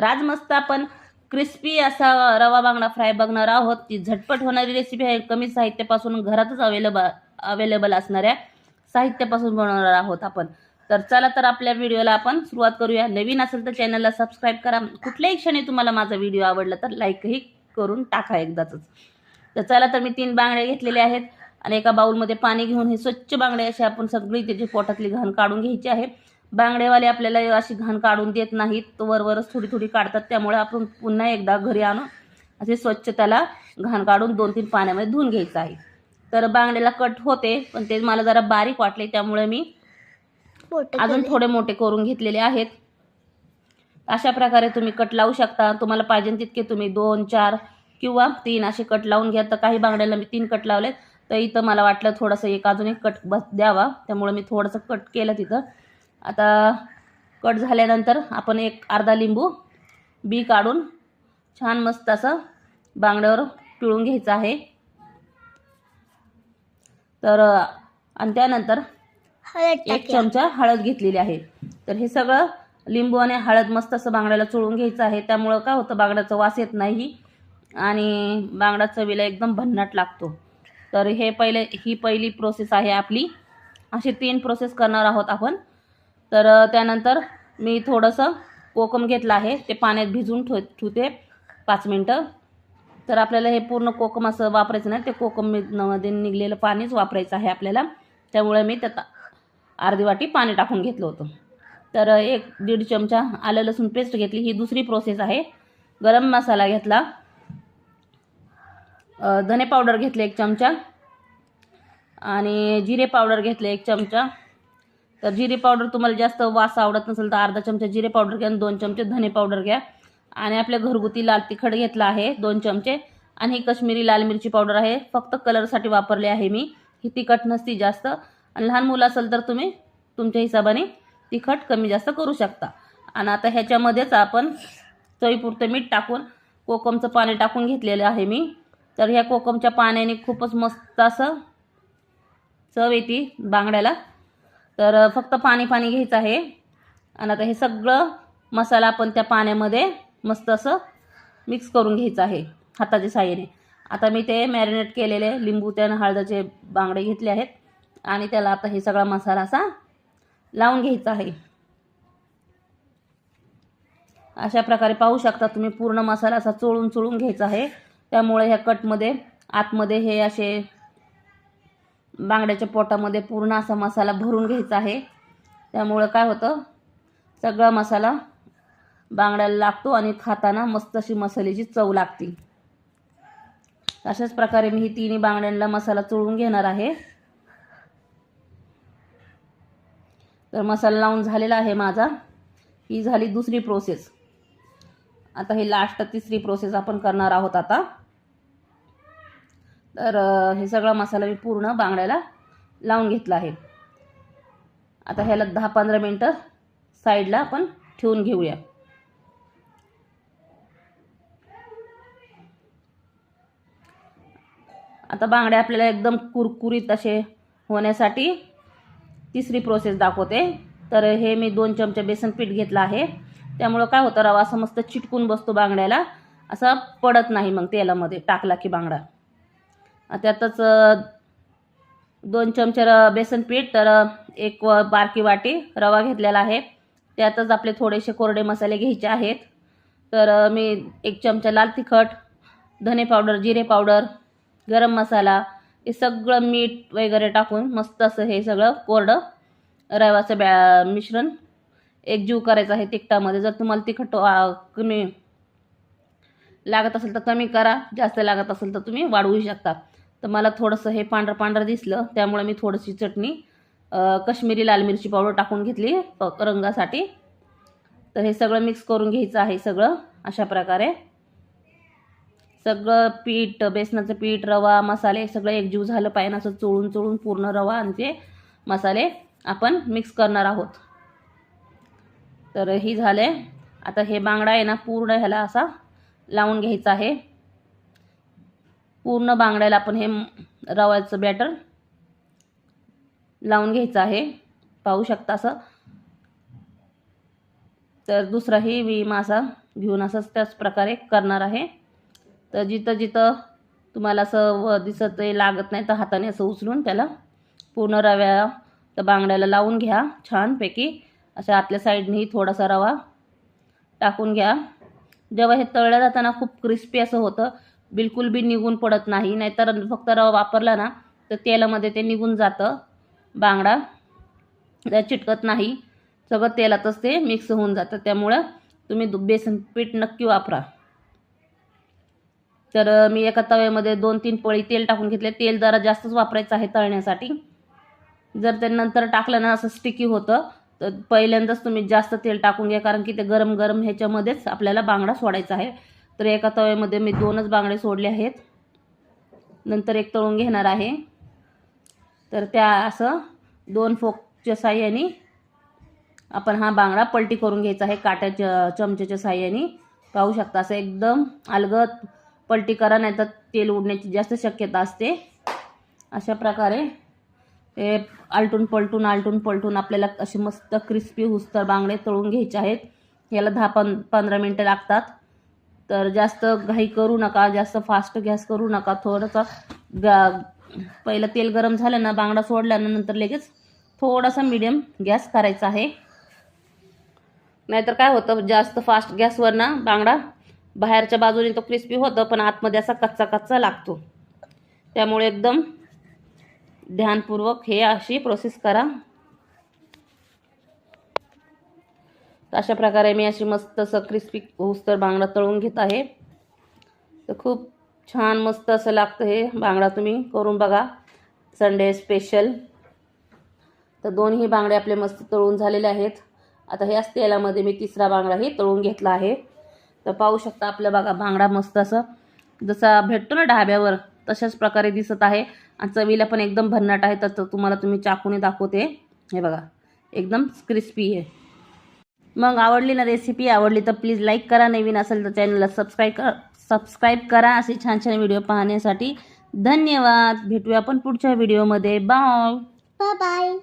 राजमस्त आपण क्रिस्पी असा रवा बांगडा फ्राय बघणार आहोत. ती झटपट होणारी रेसिपी आहे. कमी साहित्यापासून घरातच अवेलेबल अवेलेबल असणाऱ्या साहित्यापासून बनवणार आहोत आपण. तर चला तर आपल्या व्हिडिओला आपण सुरुवात करूया. नवीन असेल तर चॅनलला सबस्क्राईब करा. कुठल्याही क्षणी तुम्हाला माझा व्हिडिओ आवडला तर लाईकही करून टाका एकदाच तर चला तर मी तीन बांगड्या घेतलेल्या आहेत. आणि एका बाउलमध्ये पाणी घेऊन हे स्वच्छ बांगडे असे आपण सगळी त्याची पोटातली घाण काढून घ्यायची आहे. बांगडेवाले आपल्याला अशी घाण काढून देत नाहीत. तो वरवरच थोडी थोडी काढतात. त्यामुळे आपण पुन्हा एकदा घरी आणून असे स्वच्छ त्याला घाण काढून दोन तीन पाण्यामध्ये धुवून घ्यायचं आहे. तर बांगड्याला कट होते पण ते मला जरा बारीक वाटले त्यामुळे मी अजून थोडे मोठे करून घेतलेले आहेत. अशा प्रकारे तुम्ही कट लावू शकता. तुम्हाला पाहिजे तितके तुम्ही दोन चार किंवा तीन असे कट लावून घ्या. तर काही बांगड्याला मी तीन कट लावलेत. तर इथं मला वाटलं थोडंसं एक अजून एक कट बस द्यावा. त्यामुळे मी थोडंसं कट केलं तिथं. आता कट झाल्यानंतर आपण एक अर्धा लिंबू बी काढून छान मस्त असं बांगड्यावर पिळून घ्यायचं आहे. तर आणि त्यानंतर एक चमचा हळद घेतलेली आहे. तर हे सगळं लिंबू आणि हळद मस्त असं बांगड्याला चोळून घ्यायचं आहे. त्यामुळं काय होतं बांगड्याचा वास येत नाही आणि बांगडा चवीला एकदम भन्नाट लागतो. तर हे पहिले ही पहिली प्रोसेस आहे आपली. अशी तीन प्रोसेस करणार आहोत आपण. तर त्यानंतर मी थोडंसं कोकम घेतलं आहे. ते पाण्यात भिजून ठेव ठेवते पाच मिनटं. तर आपल्याला हे पूर्ण कोकम असं वापरायचं नाही. ते कोकममध्ये निघलेलं पाणीच वापरायचं आहे आपल्याला. त्यामुळे मी त्यात अर्धी वाटी पाणी टाकून घेतलं होतं. तर एक दीड चमचा आलं लसूण पेस्ट घेतली. ही दुसरी प्रोसेस आहे. गरम मसाला घेतला. धने पावडर घेतले एक चमचा. आणि जिरे पावडर घेतले एक चमचा. तर जिरे पावडर तुम्हाला जास्त वास आवडत नसेल तर अर्धा चमचा जिरे पावडर घ्या आणि दोन चमचे धने पावडर घ्या. आणि आपल्या घरगुती लाल तिखट घेतला आहे दोन चमचे. आणि ही कश्मीरी लाल मिरची पावडर आहे. फक्त कलरसाठी वापरले आहे मी. ही तिखट नसती जास्त. आणि लहान मुलं असेल तर तुम्ही तुमच्या हिशोबाने तिखट कमी जास्त करू शकता. आणि आता ह्याच्यामध्येच आपण चवीपुरतं मीठ टाकून कोकमचं पाणी टाकून घेतलेलं आहे मी. तर ह्या कोकमच्या पाण्याने खूपच मस्त असं चव येते बांगड्याला. तर फक्त पाणी पाणी घ्यायचं आहे. आणि आता हे सगळं मसाला आपण त्या पाण्यामध्ये मस्त असं मिक्स करून घ्यायचं आहे हाताच्या साह्याने. आता मी ते मॅरिनेट केलेले लिंबू त्या हळदाचे बांगडे घेतले आहेत. आणि त्याला आता हे सगळा मसाला असा लावून घ्यायचा आहे. अशा प्रकारे पाहू शकता तुम्ही पूर्ण मसाला असा चोळून चोळून घ्यायचा आहे. त्यामुळे ह्या कटमध्ये आतमध्ये हे असे बांगड्याच्या पोटामध्ये पूर्ण असा मसाला भरून घ्यायचा आहे. त्यामुळं काय होतं? सगळा मसाला बांगड्याला लागतो आणि खाताना मस्त अशी मसाल्याची चव लागते. अशाच प्रकारे मी ही तिन्ही बांगड्यांना मसाला चोळून घेणार आहे. तर मसाला लावून झालेला आहे माझा. ही झाली दुसरी प्रोसेस आता ही लास्ट तिसरी प्रोसेस आपण करणार आहोत आता. तर हे सगळा मसाला मी पूर्ण बांगड्याला लावून घेतला आहे. आता ह्याला दहा पंधरा मिनटं साईडला आपण ठेवून घेऊया. आता बांगड्या आपल्याला एकदम कुरकुरीत असे होण्यासाठी तिसरी प्रोसेस दाखवते. तर हे मी दोन चमचे बेसन पीठ घेतलं आहे. त्यामुळं काय होतं रवा असं मस्त चिटकून बसतो बांगड्याला. असा पडत नाही मग तेलामध्ये टाकला की बांगडा. त्यातच दोन चमचे र बेसन पीठ तर एक व बारकी वाटी रवा घेतलेला आहे. त्यातच आपले थोडेसे कोरडे मसाले घ्यायचे आहेत. तर मी एक चमचा लाल तिखट धने पावडर जिरे पावडर गरम मसाला हे सगळं मीठ वगैरे टाकून मस्त असं हे सगळं कोरडं रव्याचं बॅ मिश्रण एकजीव करायचं आहे तिखटामध्ये. जर तुम्हाला तिखट कमी लागत असेल तर कमी करा. जास्त लागत असेल तर तुम्ही वाढवू शकता. तर मला थोडंसं हे पांढरं पांढरं दिसलं त्यामुळे मी थोडीशी चटणी कश्मीरी लाल मिरची पावडर टाकून घेतली प- रंगासाठी. तर हे सगळं मिक्स करून घ्यायचं आहे सगळं अशा प्रकारे. सगळं पीठ बेसनाचं पीठ रवा मसाले सगळं एकजीव झालं पाहिजे असं चोळून चोळून पूर्ण रवा आणि ते मसाले आपण मिक्स करणार आहोत. तर ही झाले आता हे बांगडा आहे ना पूर्ण ह्याला असा लावून घ्यायचा आहे. पूर्ण बांगड्याला आपण हे रव्याचं बॅटर लावून घ्यायचं आहे. पाहू शकता असं. तर दुसराही मी मासा घेऊन असंच त्याच प्रकारे करणार आहे. तर जिथं जिथं तुम्हाला असं व दिसत आहे लागत नाही तर हाताने असं उचलून त्याला पूर्ण रव्या तर बांगड्याला लावून घ्या छानपैकी. अशा आतल्या साईडनेही थोडासा रवा टाकून घ्या. जेव्हा हे तळलं जाताना खूप क्रिस्पी असं होतं बिलकुल बी निघून पडत नाही. नाहीतर फक्त रवा वापरला ना तर तेलामध्ये ते निघून जातं. बांगडा चिटकत नाही. सगळं तेलातच ते मिक्स होऊन जातं. त्यामुळं तुम्ही दु- बेसन पीठ नक्की वापरा. तर मी एका तव्यामध्ये दोन तीन पळी तेल टाकून घेतले. तेल जरा जास्तच वापरायचं आहे तळण्यासाठी. जर ते नंतर टाकलं ना असं स्टिकी होतं तर पहिल्यांदाच तुम्ही जास्त तेल टाकून घ्या. कारण की ते गरम गरम ह्याच्यामध्येच आपल्याला बांगडा सोडायचा आहे. तर एका तव्यामध्ये मी दोनच बांगडे सोडले आहेत. नंतर एक तळून घेणार आहे. तर त्या असं दोन फोकच्या साह्याने आपण हा बांगडा पलटी करून घ्यायचा आहे काट्याच्या चमच्याच्या साह्याने. पाहू शकता असं एकदम अलगद पलटी करा नाही तर तेल उडण्याची जास्त शक्यता असते. अशा प्रकारे ते आलटून पलटून आलटून पलटून आपल्याला असे मस्त क्रिस्पी हुस्तर बांगडे तळून घ्यायचे आहेत. याला दहा पं पंधरा मिनटं लागतात. तर जास्त घाई करू नका जास्त फास्ट गॅस करू नका. थोडंसं गा पहिलं तेल गरम झालं ना बांगडा सोडल्यानंतर लगेच थोडासा मिडियम गॅस करायचा आहे. नाहीतर काय होतं जास्त फास्ट गॅसवर ना बांगडा बाहेरच्या बाजूने तो क्रिस्पी होतं पण आतमध्ये असा कच्चा कच्चा लागतो. त्यामुळे एकदम ध्यानपूर्वक हे अशी प्रोसेस करा तर अशा प्रकारे मी अशी मस्त असं क्रिस्पी होस्तर बांगडा तळून घेत आहे. तर खूप छान मस्त असं लागतं हे बांगडा तुम्ही करून बघा. संडे स्पेशल तर दोन्ही बांगडे आपले मस्त तळून झालेले आहेत. आता ह्याच तेलामध्ये मी तिसरा बांगडाही तळून घेतला आहे. तर पाहू शकता आपलं बघा बांगडा मस्त असं. जसा भेटतो ना ढाब्यावर तशाच प्रकारे दिसत आहे. आणि चवीला पण एकदम भन्नाट आहे तर तुम्हाला तुम्ही चाकूने दाखवते. हे बघा एकदम क्रिस्पी आहे. मग आवडली ना रेसिपी आवडली तर प्लीज लाईक करा. नवीन असेल तर चॅनलला सबस्क्राईब कर सबस्क्राईब करा. असे छान छान व्हिडिओ पाहण्यासाठी धन्यवाद. भेटूया आपण पुढच्या व्हिडिओमध्ये बाय बाय.